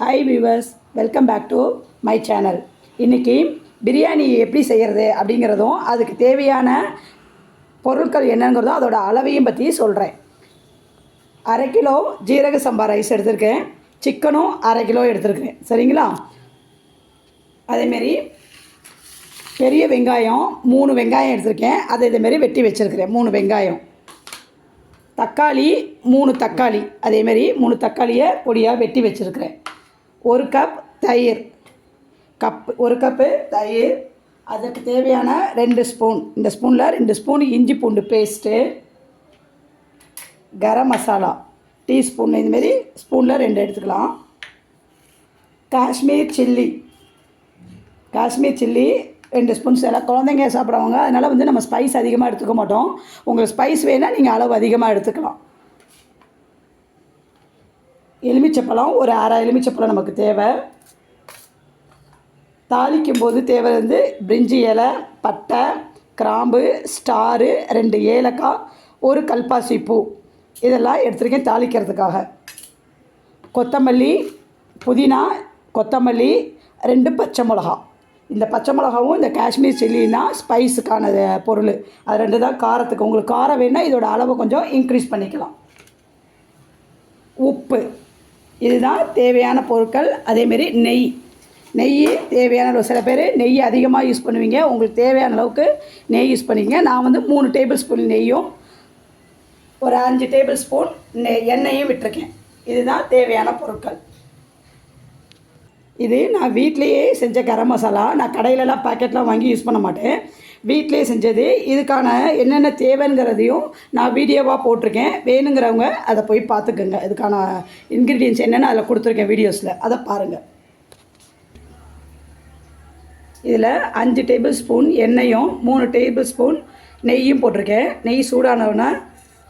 Hi viewers welcome back to my channel இன்றைக்கி பிரியாணி எப்படி செய்கிறது அப்படிங்கிறதும் அதுக்கு தேவையான பொருட்கள் என்னங்கிறதும் அதோட அளவையும் பற்றி சொல்கிறேன் அரை கிலோ ஜீரக சம்பா ரைஸ் எடுத்திருக்கேன். சிக்கனும் அரை கிலோ எடுத்திருக்கேன். சரிங்களா? அதேமாரி பெரிய வெங்காயம் மூணு வெங்காயம் எடுத்திருக்கேன். அதை இதேமாரி வெட்டி வச்சுருக்கிறேன். மூணு வெங்காயம். தக்காளி மூணு தக்காளி. அதேமாரி மூணு தக்காளியை பொடியாக வெட்டி வச்சுருக்கிறேன். ஒரு கப் தயிர். கப் ஒரு கப்பு தயிர். அதற்கு தேவையான ரெண்டு ஸ்பூன் இந்த ஸ்பூனில் ரெண்டு ஸ்பூன் இஞ்சி பூண்டு பேஸ்ட்டு கரம் மசாலா டீஸ்பூன் இதுமாரி ஸ்பூனில் ரெண்டு எடுத்துக்கலாம். காஷ்மீர் சில்லி. காஷ்மீர் சில்லி ரெண்டு ஸ்பூன்ஸ் எல்லாம் குழந்தைங்க சாப்பிடுவாங்க அதனால் வந்து நம்ம ஸ்பைஸ் அதிகமாக எடுத்துக்க மாட்டோம். உங்களுக்கு ஸ்பைஸ் வேணால் நீங்கள் அளவு அதிகமாக எடுத்துக்கலாம். எலுமிச்சப்பழம் ஒரு அரை எலுமிச்சப்பழம் நமக்கு தேவை. தாளிக்கும் போது தேவை வந்து பிரிஞ்சி இலை பட்டை கிராம்பு ஸ்டாரு ரெண்டு ஏலக்காய் ஒரு கல்பாசி பூ. இதெல்லாம் எடுத்துருக்கேன் தாளிக்கிறதுக்காக. கொத்தமல்லி புதினா கொத்தமல்லி ரெண்டு பச்சை மிளகா. இந்த பச்சை மிளகாவும் இந்த காஷ்மீர் சில்லினா ஸ்பைஸுக்கான பொருள். அது ரெண்டு தான் காரத்துக்கு. உங்களுக்கு காரம் வேணால் இதோட அளவை கொஞ்சம் இன்க்ரீஸ் பண்ணிக்கலாம். உப்பு. இதுதான் தேவையான பொருட்கள். அதேமாரி நெய். நெய் தேவையான அளவு சில பேர் நெய் அதிகமாக யூஸ் பண்ணுவீங்க. உங்களுக்கு தேவையான அளவுக்கு நெய் யூஸ் பண்ணிக்கங்க. நான் வந்து மூணு டேபிள் ஸ்பூன் நெய்யும் ஒரு அஞ்சு டேபிள் ஸ்பூன் நெய் எண்ணெயும் விட்டுருக்கேன். இதுதான் தேவையான பொருட்கள். இது நான் வீட்லேயே செஞ்ச கரம் மசாலா. நான் கடையிலலாம் பாக்கெட்லாம் வாங்கி யூஸ் பண்ண மாட்டேன். வீட்டிலே செஞ்சது. இதுக்கான என்னென்ன தேவைங்கிறதையும் நான் வீடியோவாக போட்டிருக்கேன். வேணுங்கிறவங்க அதை போய் பார்த்துக்குங்க. இதுக்கான இன்க்ரீடியன்ஸ் என்னென்ன அதில் கொடுத்துருக்கேன் வீடியோஸில் அதை பாருங்கள் இதில் அஞ்சு டேபிள் ஸ்பூன் எண்ணெயும் மூணு டேபிள் ஸ்பூன் நெய்யும் போட்டிருக்கேன். நெய் சூடானவுடனே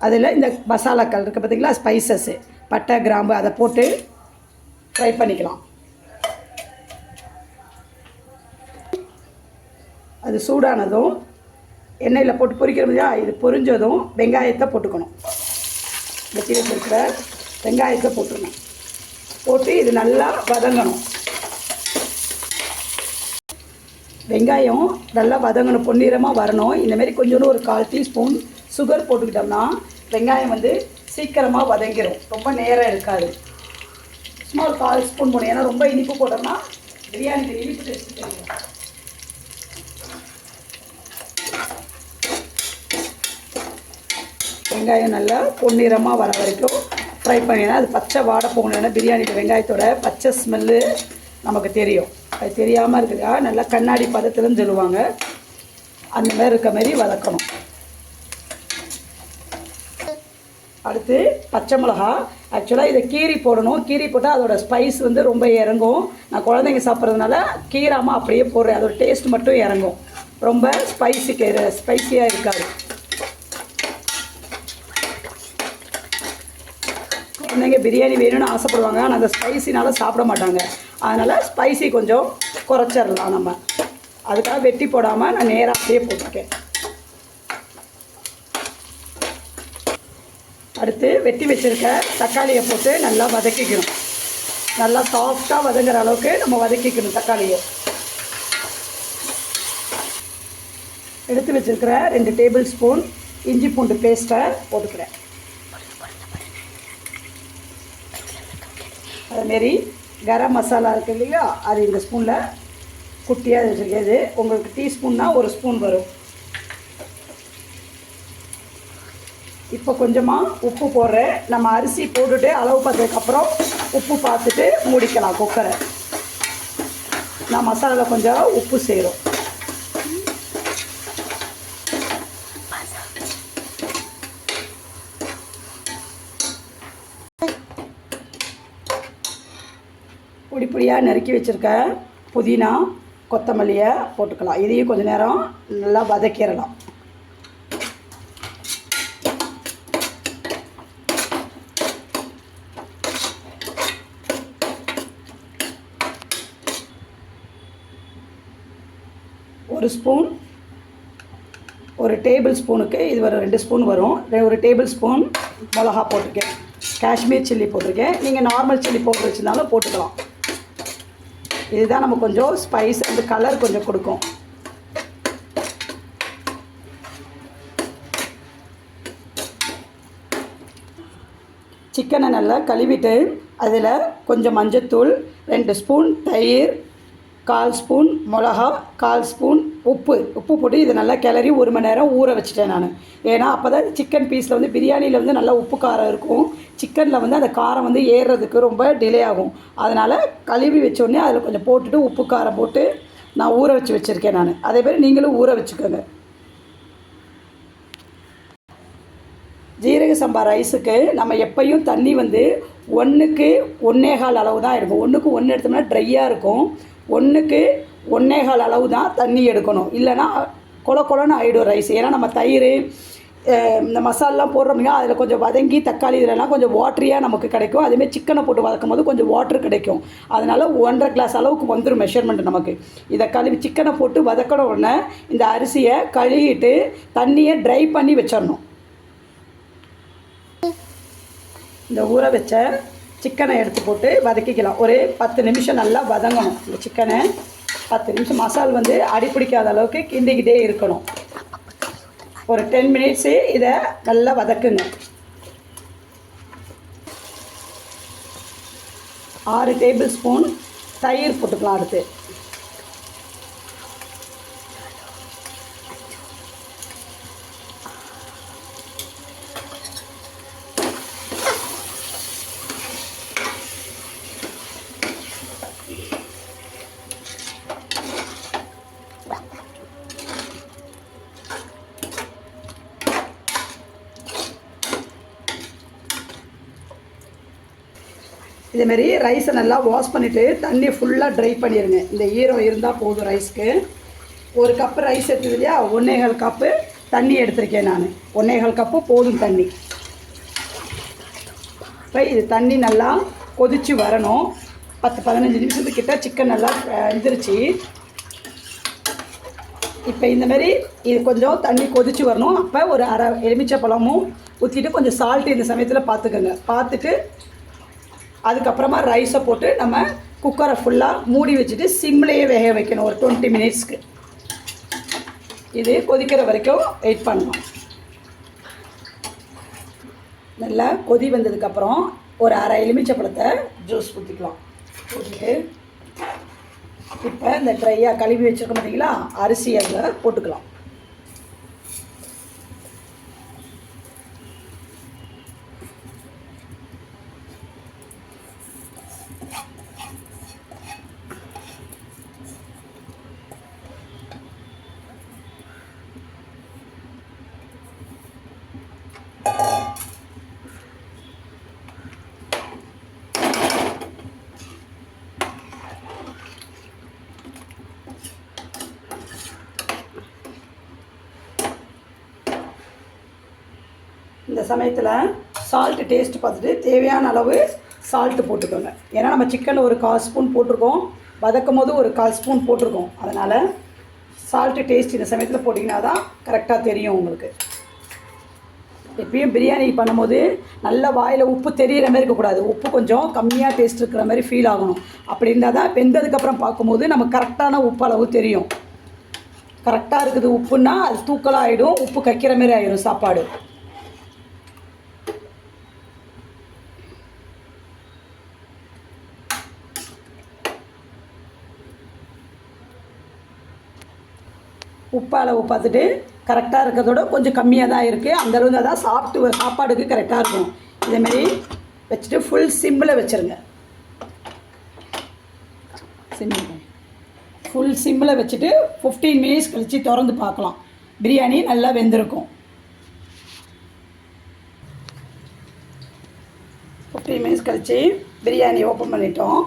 அதில் இந்த மசாலாக்கள் இருக்குது பார்த்தீங்களா ஸ்பைசஸ்ஸு பட்டை கிராம்பு அதை போட்டு ஃப்ரை பண்ணிக்கலாம். அது சூடானதும் எண்ணெயில் போட்டு பொரிக்கிறோம் இல்லையா இது பொரிஞ்சதும் வெங்காயத்தை போட்டுக்கணும். வெட்டி இருக்கிற வெங்காயத்தை போட்டுக்கணும். போட்டு இது நல்லா வதங்கணும். வெங்காயம் நல்லா வதங்கணும். பொன்னிறமாக வரணும். இந்தமாரி கொஞ்சோண்டு ஒரு கால் டீஸ்பூன் சுகர் போட்டுக்கிட்டோம்னா வெங்காயம் வந்து சீக்கிரமாக வதங்கிடும் ரொம்ப நேரம் இருக்காது. சும்மா ஒரு கால் ஸ்பூன் போடணும். ஏன்னா ரொம்ப இனிப்பு போட்டோம்னா பிரியாணிக்கு இனிப்பு டேஸ்ட் தெரியும் வெங்காயம் நல்லா பொன்னிறமாக வர வரைக்கும் ஃப்ரை பண்ணினா அது பச்சை வாடை போகணுன்னா பிரியாணியில் வெங்காயத்தோட பச்சை ஸ்மெல்லு நமக்கு தெரியும். அது தெரியாமல் இருக்குதா நல்லா கண்ணாடி பதத்துலன்னு சொல்லுவாங்க. அந்த மாதிரி இருக்க மாதிரி வதக்கணும். அடுத்து பச்சை மிளகா. ஆக்சுவலாக இதை கீரி போடணும். கீரி போட்டால் அதோட ஸ்பைஸ் வந்து ரொம்ப இறங்கும். நான் குழந்தைங்க சாப்பிட்றதுனால கீராமல் அப்படியே போடுறேன். அதோட டேஸ்ட் மட்டும் இறங்கும். ரொம்ப ஸ்பைசி ஸ்பைசியாக இருக்காது. குழந்தைங்க பிரியாணி வேணும்னு ஆசைப்படுவாங்க. ஆனால் அந்த ஸ்பைசினால் சாப்பிட மாட்டாங்க. அதனால் ஸ்பைசி கொஞ்சம் குறைச்சிடலாம் நம்ம. அதுக்காக வெட்டி போடாமல் நான் நேராக அப்படியே போட்டுருக்கேன். அடுத்து வெட்டி வச்சுருக்க தக்காளியை போட்டு நல்லா வதக்கிக்கணும். நல்லா சாஃப்டாக வதங்குற அளவுக்கு நம்ம வதக்கிக்கணும் தக்காளியை. எடுத்து வச்சுருக்கிற ரெண்டு டேபிள் ஸ்பூன் இஞ்சி பூண்டு பேஸ்ட்டை போட்டுக்கிறேன். அதுமாரி கரம் மசாலா இருக்குது இல்லையா? அது இந்த ஸ்பூனில் குட்டியாக வச்சுருக்கிறது உங்களுக்கு டீஸ்பூன்னா ஒரு ஸ்பூன் வரும். இப்போ கொஞ்சமாக உப்பு போடுறேன். நம்ம அரிசி போட்டுட்டு அளவு பார்த்ததுக்கப்புறம் உப்பு பார்த்துட்டு மூடிக்கலாம் குக்கரை. நான் மசாலாவில் கொஞ்சம் உப்பு செய்கிறோம் பொடியாக நறுக்கி வச்சுருக்க புதினா கொத்தமல்லியை போட்டுக்கலாம். இதையும் கொஞ்சம் நேரம் நல்லா வதக்கிடலாம். ஒரு ஸ்பூன் ஒரு டேபிள் ஸ்பூனுக்கு இது வரும் ரெண்டு ஸ்பூன் வரும். ரெ- ஒரு டேபிள் ஸ்பூன் மிளகா போட்டிருக்கேன். காஷ்மீர் சில்லி போட்டிருக்கேன். நீங்கள் நார்மல் சில்லி போட்டு வச்சுருந்தாலும் போட்டுக்கலாம். இதுதான் நம்ம கொஞ்சம் ஸ்பைஸ் அந்த கலர் கொஞ்சம் கொடுக்கும். சிக்கனை நல்லா கழுவிட்டு அதில் கொஞ்சம் மஞ்சத்தூள் ரெண்டு ஸ்பூன் தயிர் கால் ஸ்பூன் மிளகா கால் ஸ்பூன் உப்பு உப்பு போட்டு இதை நல்லா கிளறி ஒரு மணி நேரம் ஊற வச்சுட்டேன் நான். ஏன்னா அப்போ தான் சிக்கன் பீஸில் வந்து பிரியாணியில் வந்து நல்லா உப்பு காரம் இருக்கும். சிக்கனில் வந்து அந்த காரம் வந்து ஏறுறதுக்கு ரொம்ப டிலே ஆகும். அதனால் கழுவி வச்சோடனே அதில் கொஞ்சம் போட்டுட்டு உப்பு காரம் போட்டு நான் ஊற வச்சு வச்சுருக்கேன் நான். அதே மாதிரி நீங்களும் ஊற வச்சுக்கோங்க. ஜீரக சம்பா ரைஸுக்கு நம்ம எப்பையும் தண்ணி வந்து ஒன்றுக்கு ஒன்னேகால் அளவு தான் எடுக்கும் ஒன்றுக்கு ஒன்று எடுத்தோம்னா ட்ரையாக இருக்கும். ஒன்றுக்கு ஒன்னேகால் அளவு தான் தண்ணி எடுக்கணும். இல்லைன்னா கொல கொலன்னு ஆகிடும் ரைஸ் ஏன்னா நம்ம தயிர் இந்த மசாலாலாம் போடுறோம்னா அதில் கொஞ்சம் வதங்கி தக்காளி இதிலலாம் கொஞ்சம் வாட்டரியாக நமக்கு கிடைக்கும். அதுமாரி சிக்கனை போட்டு வதக்கும் போது கொஞ்சம் வாட்டர் கிடைக்கும். அதனால் ஒன்றரை கிளாஸ் அளவுக்கு வந்துடும் மெஷர்மெண்ட் நமக்கு. இதை கழுவி சிக்கனை போட்டு வதக்கின உடனே இந்த அரிசியை கழுவிட்டு தண்ணியை ட்ரை பண்ணி வச்சிடணும். இந்த ஊற வச்ச சிக்கனை எடுத்து போட்டு வதக்கிக்கலாம். ஒரு பத்து நிமிஷம் நல்லா வதங்கணும். இந்த சிக்கனை பத்து நிமிஷம் மசால் வந்து அடிப்பிடிக்காத அளவுக்கு கிண்டிக்கிட்டே இருக்கணும். ஒரு டென் மினிட்ஸு இதை நல்லா வதக்குங்க. ஆறு டேபிள் ஸ்பூன் தயிர் போட்டுக்கலாம் அடுத்து. இதேமாரி ரைஸை நல்லா வாஷ் பண்ணிவிட்டு தண்ணியை ஃபுல்லாக ட்ரை பண்ணிடுங்க இந்த ஈரம் இருந்தால் போதும் ரைஸ்க்கு ஒரு கப்பு ரைஸ் எடுத்தது இல்லையா? ஒன்றேகால் கப்பு தண்ணி எடுத்திருக்கேன் நான். ஒன்றேகால் கப்பு போதும் தண்ணி. இப்போ இது தண்ணி நல்லா கொதித்து வரணும். பத்து பதினஞ்சு நிமிஷத்துக்கிட்ட சிக்கன் நல்லா வெந்துருச்சு இப்போ இந்தமாரி இது கொஞ்சம் தண்ணி கொதித்து வரணும். அப்போ ஒரு அரை எலுமிச்சை பழமும் ஊற்றிட்டு கொஞ்சம் சால்ட்டு இந்த சமயத்தில் பார்த்துக்கோங்க பார்த்துட்டு அதுக்கப்புறமா ரைஸை போட்டு நம்ம குக்கரை ஃபுல்லாக மூடி வச்சுட்டு சிம்லேயே வேக வைக்கணும். ஒரு டுவெண்ட்டி மினிட்ஸ்க்கு இது கொதிக்கிற வரைக்கும் வெயிட் பண்ணணும். நல்லா கொதி வந்ததுக்கப்புறம் ஒரு அரை எலுமிச்சப்பழத்தை ஜூஸ் ஊற்றிக்கலாம் ஊற்றிட்டு இப்போ இந்த ட்ரையாக கழுவி வச்சுருக்க பார்த்தீங்களா அரிசி அதில் போட்டுக்கலாம். இந்த சமயத்தில் சால்ட்டு டேஸ்ட் பார்த்துட்டு தேவையான அளவு சால்ட்டு போட்டுக்கோங்க. ஏன்னா நம்ம சிக்கனில் ஒரு கால் ஸ்பூன் போட்டிருக்கோம். வதக்கும் போது ஒரு கால் ஸ்பூன் போட்டிருக்கோம். அதனால் சால்ட்டு டேஸ்ட் இந்த சமயத்தில் போட்டிங்கன்னா தான் கரெக்டாக தெரியும் உங்களுக்கு. எப்பயும் பிரியாணி பண்ணும்போது நல்ல வாயில் உப்பு தெரியிற மாதிரி இருக்கக்கூடாது. உப்பு கொஞ்சம் கம்மியாக டேஸ்ட் இருக்கிற மாதிரி ஃபீல் ஆகணும். அப்படி இருந்தால் தான் வெந்ததுக்கப்புறம் பார்க்கும்போது நம்ம கரெக்டான உப்பு அளவு தெரியும். கரெக்டாக இருக்குது உப்புன்னா அது தூக்கலாக ஆகிடும் உப்பு கக்கிற மாதிரி ஆயிடும் சாப்பாடு. உப்பு அளவு பார்த்துட்டு கரெக்டாக இருக்கிறதோட கொஞ்சம் கம்மியாக தான் இருக்குது அந்த அளவு தான் சாப்பிட்டு சாப்பாடுக்கு கரெக்டாக இருக்கும். இதேமாரி வச்சுட்டு ஃபுல் சிம்மில் வச்சுருங்க. சிம்மில் ஃபுல் சிம்மில் வச்சுட்டு ஃபிஃப்டீன் மினிட்ஸ் கழித்து திறந்து பார்க்கலாம். பிரியாணி நல்லா வெந்திருக்கும். ஃபிஃப்டீன் மினிட்ஸ் கழித்து பிரியாணி ஓப்பன் பண்ணிட்டோம்.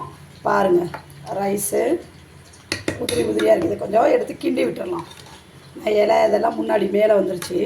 பாருங்கள் ரைஸு உதிரி உதிரியாக இருக்குது. கொஞ்சம் எடுத்து கிண்டி விட்டுடலாம் இலை இதெல்லாம் முன்னாடி மேலே வந்துருச்சு.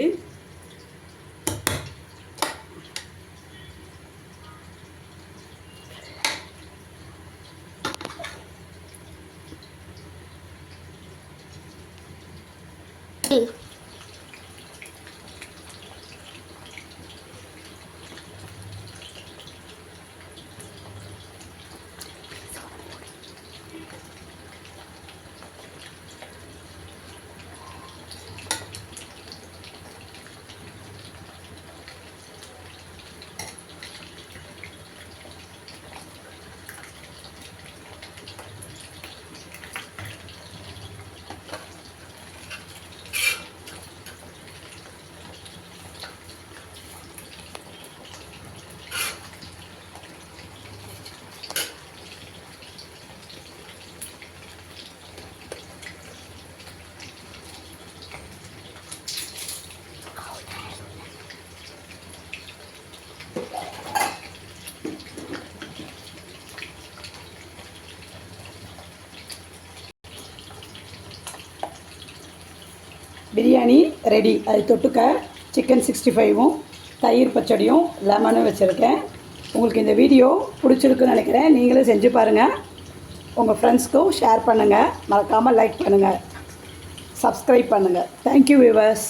பிரியாணி ரெடி. அது தொட்டுக்க சிக்கன் சிக்ஸ்டி ஃபைவும் தயிர் பச்சடியும் லெமனும் வச்சுருக்கேன். உங்களுக்கு இந்த வீடியோ பிடிச்சிருக்குன்னு நினைக்கிறேன். நீங்களும் செஞ்சு பாருங்கள் உங்கள் ஃப்ரெண்ட்ஸ்க்கும் ஷேர் பண்ணுங்கள் மறக்காமல் லைக் பண்ணுங்கள் சப்ஸ்கிரைப் பண்ணுங்கள் தேங்க்யூ வியூவர்ஸ்